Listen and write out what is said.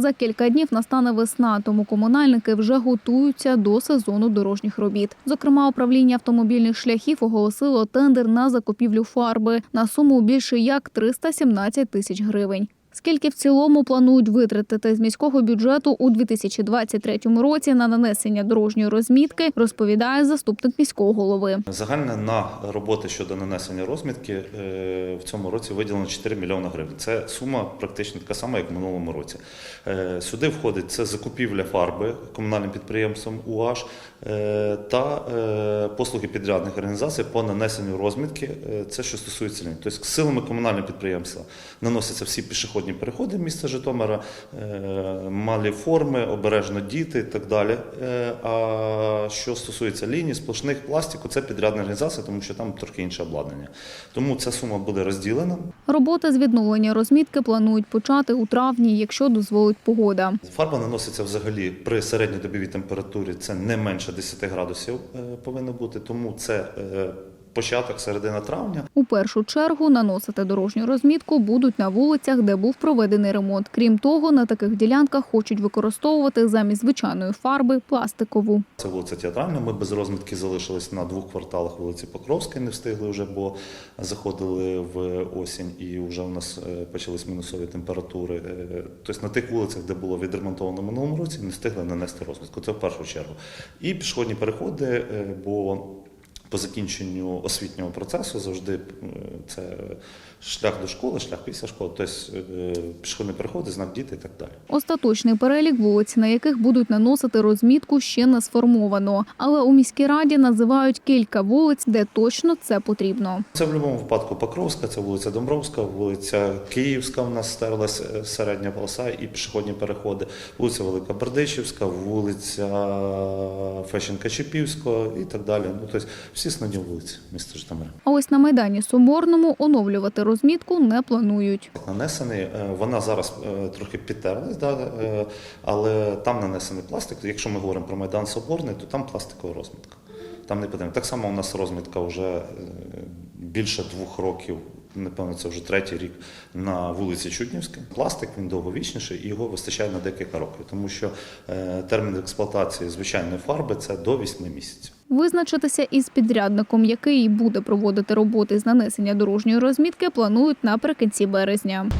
За кілька днів настане весна, тому комунальники вже готуються до сезону дорожніх робіт. Зокрема, управління автомобільних шляхів оголосило тендер на закупівлю фарби на суму більше як 317 тисяч гривень. Скільки в цілому планують витратити з міського бюджету у 2023 році на нанесення дорожньої розмітки, розповідає заступник міського голови. Загальне на роботи щодо нанесення розмітки е, в цьому році виділено 4 мільйони гривень. Це сума практично така сама, як в минулому році. Е, Сюди входить це закупівля фарби комунальним підприємством УАЖ е, та послуги підрядних організацій по нанесенню розмітки. Це що стосується лінії. Тобто силами комунального підприємства наносяться всі пішохідні переходи міста Житомира, е, малі форми, обережно діти і так далі. Е, А що стосується ліній, сплошних пластику, це підрядна організація, тому що там трохи інше обладнання. Тому ця сума буде розділена. Роботи з відновлення розмітки планують почати у травні, якщо дозволить погода. Фарба наноситься взагалі при середньодобовій температурі, це не менше 10 градусів е, повинно бути, тому це початок середина травня. У першу чергу наносити дорожню розмітку будуть на вулицях, де був проведений ремонт. Крім того, на таких ділянках хочуть використовувати замість звичайної фарби пластикову. Це вулиця Театральна. Ми без розмітки залишились на двох кварталах вулиці Покровської, не встигли вже, бо заходили в осінь і вже у нас е, почались мінусові температури. Е, Тобто на тих вулицях, де було відремонтовано в минулому році, не встигли нанести розмітку. Це в першу чергу. І пішохідні переходи, е, бо по закінченню освітнього процесу завжди е, це шлях до школи, шлях після школи, тобто е, пішохідні переходи, знак діти і так далі. Остаточний перелік вулиць, на яких будуть наносити розмітку, ще не сформовано. Але у міській раді називають кілька вулиць, де точно це потрібно. Це в будь-якому випадку Покровська, це вулиця Домбровська, вулиця Київська. У нас стерлась е, середня полоса і пішохідні переходи. Вулиця Велика Бердичівська, вулиця Фещенка Чепівського і так далі. Ну тобто всі основні вулиці міста Житомира. А ось на майдані Соборному оновлювати розмітку не планують. Нанесений, е, вона зараз е, трохи підтерлась, да, е, але там нанесений пластик. Якщо ми говоримо про Майдан Соборний, то там пластикова розмітка. Там не потрібно. Так само у нас розмітка вже більше двох років. Напевно, це вже третій рік на вулиці Чуднівській. Пластик він довговічніший і його вистачає на декілька років, тому що е, термін експлуатації звичайної фарби це до 8 місяців. Визначитися із підрядником, який буде проводити роботи з нанесення дорожньої розмітки, планують наприкінці березня.